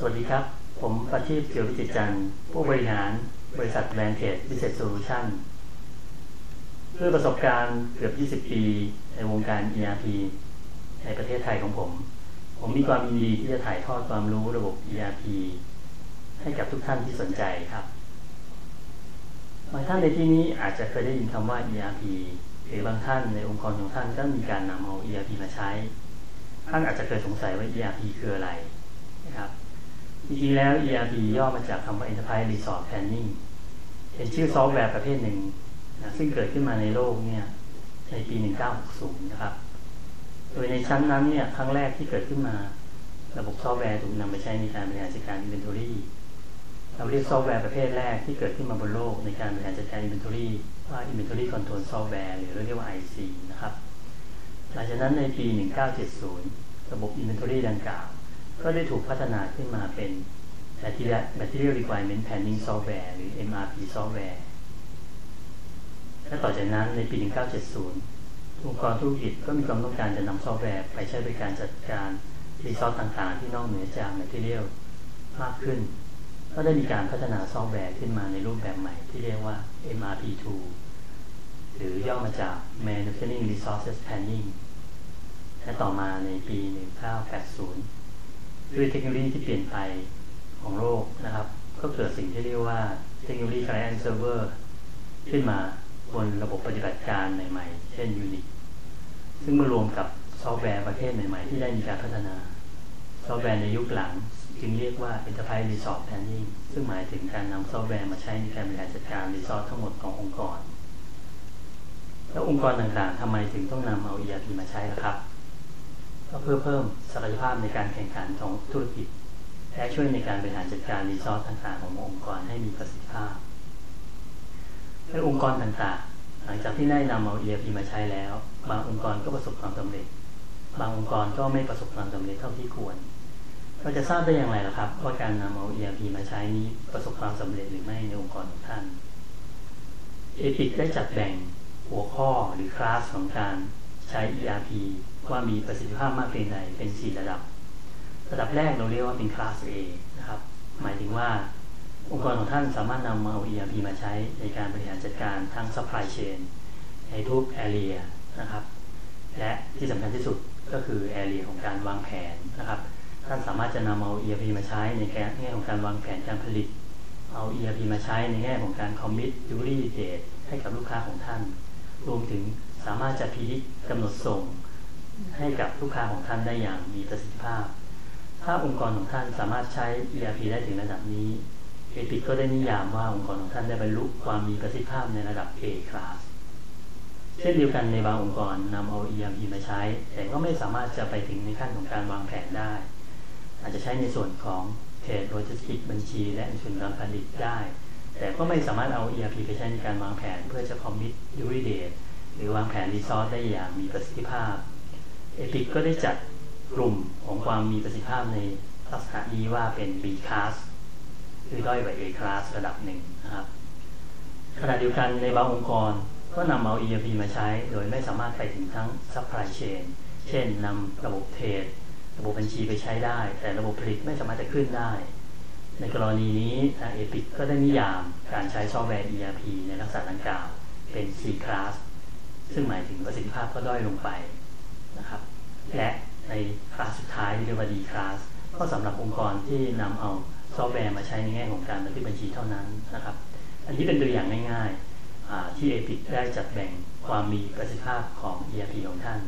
สวัสดีครับ ผมประทีปเกียววิจิตรจันทร์ผู้บริหารบริษัทแบรนด์เทรดบิสเซสโซลูชันด้วยประสบการณ์เกือบ 20 ปี ในวงการ ERP ในประเทศไทยของผม ผมมีความยินดีที่จะถ่ายทอดความรู้ระบบ ERP ให้กับทุกท่านที่สนใจครับบางท่านในที่นี้อาจจะเคยได้ยินคำว่า ERP หรือบางท่านในองค์กรของท่านก็มีการนำเอา ERP มาใช้ ท่านอาจจะเคยสงสัยว่า ERP คืออะไรนะครับ จริงๆแล้ว ERP ย่อมาจากคำว่า Enterprise Resource Planning เป็นชื่อซอฟต์แวร์ประเภทหนึ่งนะซึ่งเกิดขึ้นมาในโลกเนี่ยในปี 1960 นะครับ โดยในชั้นนั้นเนี่ยครั้งแรกที่เกิดขึ้นมา ระบบซอฟต์แวร์ถูกนำไปใช้ในการบริหารจัดการ Inventory เราเรียกซอฟต์แวร์ประเภทแรกที่เกิดขึ้นมาบนโลกในการบริหารจัดการ Inventory ว่า Inventory Control Software หรือเรียกว่า IC นะครับ หลังจากนั้นในปี 1970 ระบบ Inventory ดังกล่าว ก็ได้ถูกพัฒนาขึ้นมาเป็น Material Requirement Planning Software หรือ MRP Software และต่อจากนั้นในปี 1970 องค์กรธุรกิจก็มีความต้องการจะนำซอฟต์แวร์ไปใช้บริการจัดการรีซอสต่างๆ ที่นอกเหนือจาก Material มากขึ้น ก็ได้มีการพัฒนาซอฟต์แวร์ขึ้นมาในรูปแบบใหม่ที่เรียกว่า MRP2 หรือย่อมาจาก Manufacturing Resources Planning และต่อมาในปี 1980 ด้วยเทคโนโลยีที่เปลี่ยนไปของโลกนะครับ ก็เกิดสิ่งที่เรียกว่าเทคโนโลยี Client Server ขึ้นมาบนระบบปฏิบัติการใหม่ๆ เช่น Unix ซึ่งมารวมกับซอฟต์แวร์ประเภทใหม่ๆ ที่ได้มีการพัฒนา ซอฟต์แวร์ในยุคหลังจึงเรียกว่า Enterprise Resource Planning ซึ่งหมายถึงการนำซอฟต์แวร์มาใช้ในการบริหารจัดการรีซอสทั้งหมดขององค์กร แล้วองค์กรต่างๆทำไมถึงต้องนำเอา ERP มาใช้ล่ะครับ ก็เพื่อเพิ่มศักยภาพในการแข่งขันของธุรกิจและช่วยในการบริหารจัดการรีซอสต่างๆ ขององค์กรให้มีประสิทธิภาพและองค์กรต่างๆ หลังจากที่ได้นำเอา ERP มาใช้แล้ว บางองค์กรก็ประสบความสำเร็จ บางองค์กรก็ไม่ประสบความสำเร็จเท่าที่ควรเราจะทราบได้อย่างไรล่ะครับว่าการนำเอา ERP มาใช้นี้ประสบความสำเร็จหรือไม่ในองค์กรของท่านเอพิกได้จัดแบ่งหัวข้อหรือคลาสของการ ใช้ ERP ว่ามีประสิทธิภาพมากเพียงใดเป็น 4 ระดับ ระดับแรกเราเรียกว่าเป็นคลาส A นะครับ หมายถึงว่าองค์กรของท่านสามารถนำเอา ERP มาใช้ในการบริหารจัดการทั้ง supply chain ในทุก area นะครับ และที่สำคัญที่สุดก็คือ area ของการวางแผนนะครับท่านสามารถจะนำเอา ERP มาใช้ในแง่ของการวางแผนการผลิต เอา ERP มาใช้ในแง่ของการ commit delivery date ให้กับลูกค้าของท่าน รวมถึง สามารถจะพิจิตกำหนดส่งให้กับลูกค้าของท่านได้อย่างมีประสิทธิภาพ ถ้าองค์กรของท่านสามารถใช้ ERP ได้ถึงระดับนี้เอพิกก็ได้นิยามว่าองค์กรของท่านได้บรรลุความมีประสิทธิภาพในระดับ A class เช่นเดียวกันในบางองค์กรนำเอา ERP มาใช้ แต่ก็ไม่สามารถจะไปถึงในขั้นของการวางแผนได้ อาจจะใช้ในส่วนของเทรดโลจิสติกบัญชี และส่วนการผลิตได้ แต่ก็ไม่สามารถเอา ERP ไปใช้ในการวางแผน เพื่อจะ commit delivery date หรือวางแผนรีซอสได้อย่างมีประสิทธิภาพเอพิกก็ได้จัดกลุ่มของความมีประสิทธิภาพในลักษณะนี้ว่าเป็น B class คือด้อยกว่า A class ระดับหนึ่งนะครับขณะเดียวกันในบางองค์กรก็นำเอา ERP มาใช้ โดยไม่สามารถไปถึงทั้ง supply chain เช่นนำระบบเทรดระบบบัญชีไปใช้ได้ แต่ระบบผลิตไม่สามารถจะขึ้นได้ ในกรณีนี้ทางเอพิกก็ได้นิยามการใช้ซอฟต์แวร์ ERP ในลักษณะดังกล่าวเป็น C class ซึ่งหมายถึงประสิทธิภาพก็ด้อยลงไปนะครับ และในคลาสสุดท้ายที่เรียกว่า D class ก็สำหรับองค์กรที่นำเอาซอฟต์แวร์มาใช้ในแง่ของการบันทึกบัญชีเท่านั้นนะครับ อันนี้เป็นตัวอย่างง่ายๆที่ Epic ได้จัดแบ่งความมีประสิทธิภาพของ ERP ของท่าน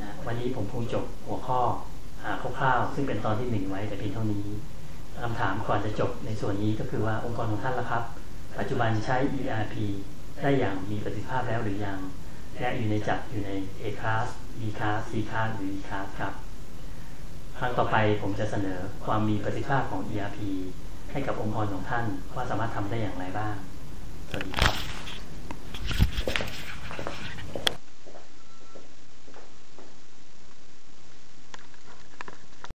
นะวันนี้ผมคงจบหัวข้อคร่าวๆซึ่งเป็นตอนที่หนึ่งไว้แต่เพียงเท่านี้คำถามก่อนจะจบในส่วนนี้ก็คือว่าองค์กรของท่านละครับ ปัจจุบันใช้ ERP ได้อย่างมีประสิทธิภาพแล้วหรือยัง และอยู่ในจัดอยู่ใน A class B class C class หรือ E class ครับ ครั้งต่อไปผมจะเสนอความมีประสิทธิภาพของ ERP ให้กับองค์กรของท่านว่าสามารถทำได้อย่างไรบ้าง สวัสดีครับ